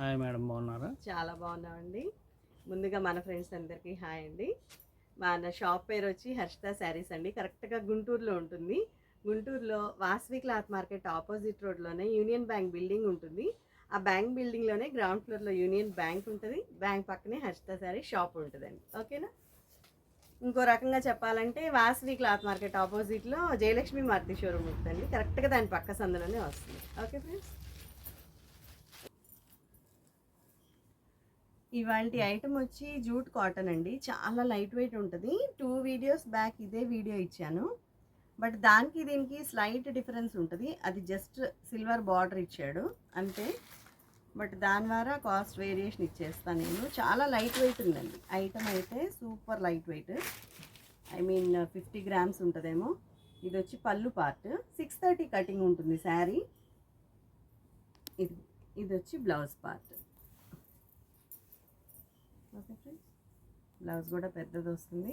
Hi madam బాగున్నారా? చాలా బాగున్నామండి. ముందుగా మన ఫ్రెండ్స్ అందరికీ హాయ్ అండి. మన షాప్ పేరు వచ్చి హర్షిత శారీస్ అండి. కరెక్ట్గా గుంటూరులో ఉంటుంది. గుంటూరులో వాసవి క్లాత్ మార్కెట్ ఆపోజిట్ రోడ్లోనే యూనియన్ బ్యాంక్ బిల్డింగ్ ఉంటుంది. ఆ బ్యాంక్ బిల్డింగ్లోనే గ్రౌండ్ ఫ్లోర్లో యూనియన్ బ్యాంక్ ఉంటుంది. బ్యాంక్ పక్కనే హర్షిత శారీ షాప్ ఉంటుందండి. ఓకేనా? ఇంకో రకంగా చెప్పాలంటే వాసవి క్లాత్ మార్కెట్ ఆపోజిట్లో జయలక్ష్మి మారుతి షోరూమ్ ఉంటుందండి. కరెక్ట్గా దాని పక్క సందులోనే వస్తుంది. Okay friends? ఇవాంటి ఐటమ్ వచ్చి జూట్ కాటన్ అండి. చాలా లైట్ వెయిట్ ఉంటుంది. టూ వీడియోస్ బ్యాక్ ఇదే వీడియో ఇచ్చాను. బట్ దానికి దీనికి స్లైట్ డిఫరెన్స్ ఉంటుంది. అది జస్ట్ సిల్వర్ బార్డర్ ఇచ్చాడు. అంతే. బట్ దాని ద్వారా కాస్ట్ వేరియేషన్ ఇచ్చేస్తాను నేను. చాలా లైట్ వెయిట్ ఉందండి. ఐటమ్ అయితే super light weight. I mean fifty grams ఉంటుందేమో. ఇది వచ్చి పళ్ళు పార్ట్. సిక్స్ థర్టీ కటింగ్ ఉంటుంది శారీ. ఇది ఇది వచ్చి blouse part. Okay friends blouse కూడా పెద్దది వస్తుంది.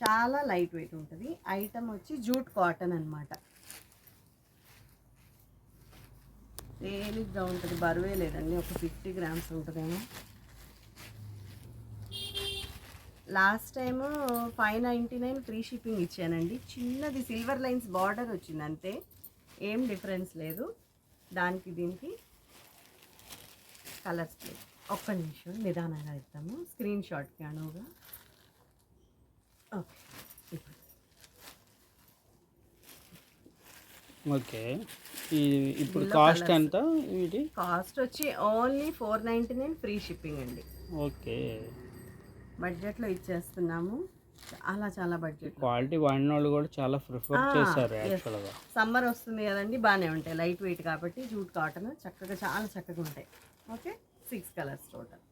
చాలా లైట్ వెయిట్ ఉంటుంది. ఐటమ్ వచ్చి జూట్ కాటన్ అనమాట తేలిగ్గా ఉంటుంది. బరువే లేదండి. ఒక ఫిఫ్టీ గ్రామ్స్ ఉంటుందేమో. Last time five ninety nine free shipping ఇచ్చానండి. చిన్నది సిల్వర్ లైన్స్ బార్డర్ వచ్చింది అంతే ఏం డిఫరెన్స్ లేదు. దానికి దీనికి కలర్స్ లేదు. ఒక్క నిమిషం నిదానంగా ఇద్దాము స్క్రీన్ షాట్కి అనువుగా ఓకే ఇప్పుడు. Okay cost. ఎంత వీటి కాస్ట్ వచ్చి only four ninety nine free shipping అండి. ఓకే. బడ్జెట్లో ఇచ్చేస్తున్నాము. చాలా చాలా బడ్జెట్ క్వాలిటీ వాడిన వాళ్ళు కూడా చాలా ప్రిఫర్ చేశారు. యాక్చువల్గా. సమ్మర్ వస్తుంది కదండి బాగానే ఉంటాయి. లైట్ వెయిట్ కాబట్టి జూట్ కాటన్ చక్కగా చాలా చక్కగా ఉంటాయి. ఓకే? సిక్స్ కలర్స్ టోటల్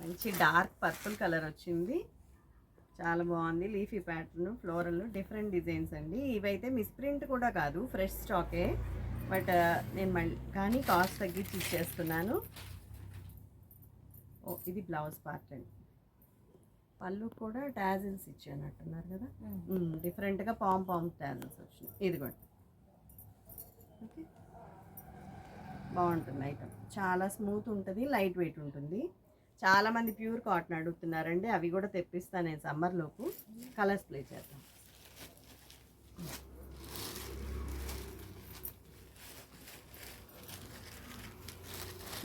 మంచి డార్క్ పర్పుల్ కలర్ వచ్చింది. చాలా బాగుంది. Leafy pattern floral different designs అండి. ఇవైతే మిస్ప్రింట్ కూడా కాదు ఫ్రెష్ స్టాకే బట్ నేను మళ్ళీ కానీ కాస్ట్ తగ్గించి ఇచ్చేస్తున్నాను. ఓ ఇది బ్లౌజ్ పార్ట్ అండి. పళ్ళు కూడా టాజిల్స్ ఇచ్చానట్టున్నారు కదా? డిఫరెంట్గా పామ్ పామ్ టాజిల్స్ వచ్చినాయి. ఇదిగోండి. ఓకే బాగుంటుంది ఐటమ్ చాలా స్మూత్ ఉంటుంది లైట్ వెయిట్ ఉంటుంది. చాలామంది ప్యూర్ కాటన్ అడుగుతున్నారండి అవి కూడా తెప్పిస్తాను నేను సమ్మర్లోపు కలర్స్ ప్లే చేద్దాం.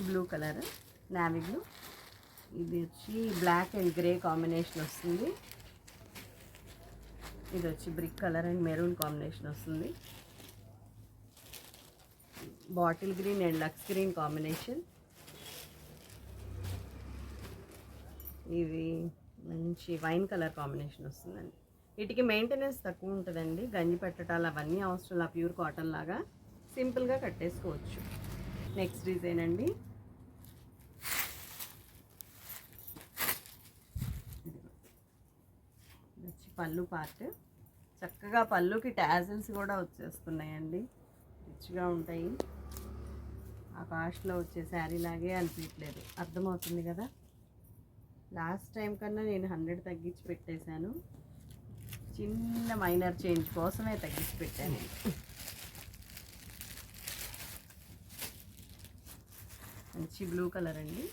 బ్లూ కలర్ నావీ బ్లూ ఇది వచ్చి బ్లాక్ అండ్ గ్రే కాంబినేషన్ వస్తుంది. ఇది వచ్చి brick colour and maroon combination వస్తుంది. Bottle green and lux green combination. ఇది మంచి వైన్ కలర్ కాంబినేషన్ వస్తుందండి. వీటికి మెయింటెనెన్స్ తక్కువ ఉంటుందండి. గంజి పెట్టడాలు అవన్నీ అవసరం ఆ ప్యూర్ కాటన్ లాగా సింపుల్గా కట్టేసుకోవచ్చు. నెక్స్ట్ డిజైన్ అండి. వచ్చి పళ్ళు పార్ట్. చక్కగా పళ్ళుకి ట్యాజిల్స్ కూడా వచ్చేస్తున్నాయండి. రిచ్గా ఉంటాయి. ఆ కాస్ట్లో వచ్చే శారీ లాగే అనిపించలేదు. అర్థమవుతుంది కదా? లాస్ట్ టైం కన్నా నేను హండ్రెడ్ తగ్గించి పెట్టేశాను. చిన్న మైనర్ చేంజ్ కోసమే తగ్గించి పెట్టాను. మంచి బ్లూ కలర్ అండి.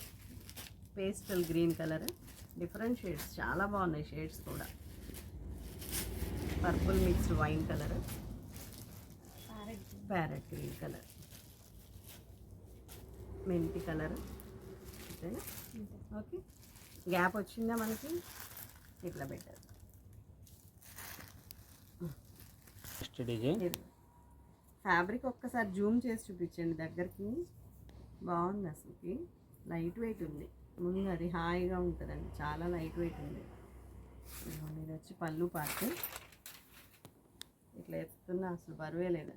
Pastel green colour. Different shades. చాలా బాగున్నాయి షేడ్స్ కూడా. Purple mixed wine colour. Parrot green colour. మెంతి కలర్. ఓకేనా? ఓకే. గ్యాప్ వచ్చిందా మనకి? ఇట్లా పెట్టారు. ఫ్యాబ్రిక్ ఒక్కసారి జూమ్ చేసి చూపించండి దగ్గరికి. బాగుంది అసలుకి. లైట్ వెయిట్ ఉంది. ముందు అది హాయిగా ఉంటుందండి. చాలా లైట్ వెయిట్ ఉంది. ఇది వచ్చి పళ్ళు పార్ట్ ఇట్లా ఎత్తుతున్నా అసలు బరువే లేదు.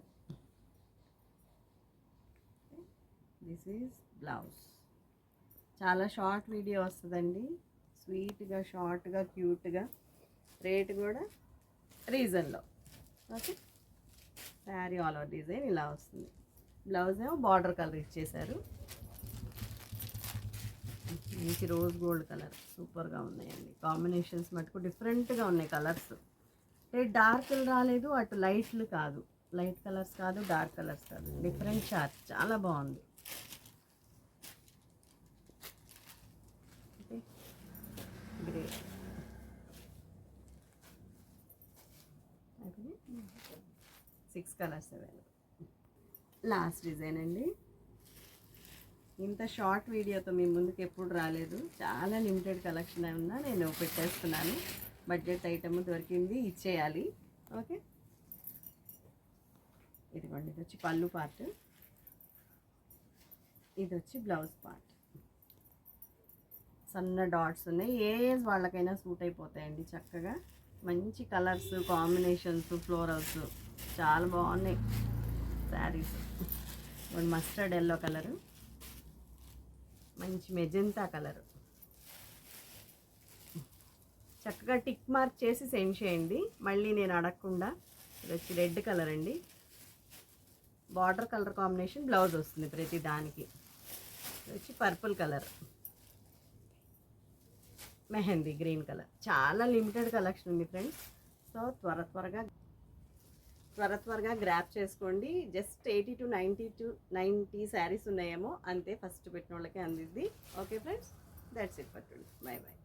This is blouse. చాలా షార్ట్ వీడియో వస్తుందండి. స్వీట్గా షార్ట్గా క్యూట్గా. రేట్ కూడా రీజన్లో. Okay? Sari all over design ఇలా వస్తుంది. బ్లౌజ్ ఏమో బార్డర్ కలర్ ఇచ్చేశారు మంచి రోజ్ గోల్డ్ కలర్. సూపర్గా ఉన్నాయండి. కాంబినేషన్స్ మటుకు డిఫరెంట్గా ఉన్నాయి కలర్స్. అంటే డార్క్లు రాలేదు అటు లైట్లు కాదు. లైట్ కలర్స్ కాదు డార్క్ కలర్స్ కాదు. డిఫరెంట్ చార్ట్ చాలా బాగుంది. Grey six colours available last design అండి. ఇంత షార్ట్ వీడియోతో మీ ముందుకు ఎప్పుడు రాలేదు. చాలా లిమిటెడ్ కలెక్షన్ ఉన్నా నేను పెట్టేస్తున్నాను. బడ్జెట్ ఐటమ్ దొరికింది ఇచ్చేయాలి. ఓకే ఇదిగోండి ఇది వచ్చి పళ్ళు పార్ట్ ఇది వచ్చి బ్లౌజ్ పార్ట్ సన్న డాట్స్ ఉన్నాయి. ఏ ఏజ్ వాళ్ళకైనా సూట్ అయిపోతాయండి చక్కగా. మంచి కలర్స్ కాంబినేషన్స్ ఫ్లోరల్స్ చాలా బాగున్నాయి. శారీస్ మస్టర్డ్ ఎల్లో కలరు మంచి మెజెంతా కలర్ చక్కగా టిక్ మార్క్ చేసి సెండ్ చేయండి. మళ్ళీ నేను అడగకుండా ఇది వచ్చి రెడ్ కలర్ అండి. బార్డర్ కలర్ కాంబినేషన్ బ్లౌజ్ వస్తుంది ప్రతి దానికి. వచ్చి purple colour mehndi green colour. చాలా లిమిటెడ్ కలెక్షన్ ఉంది ఫ్రెండ్స్. సో త్వర త్వరగా త్వర త్వరగా గ్రాప్ చేసుకోండి. Just eighty to ninety to ninety saris ఉన్నాయేమో అంతే ఫస్ట్ పెట్టిన వాళ్ళకి అందిద్ది. Okay friends that's it for bye bye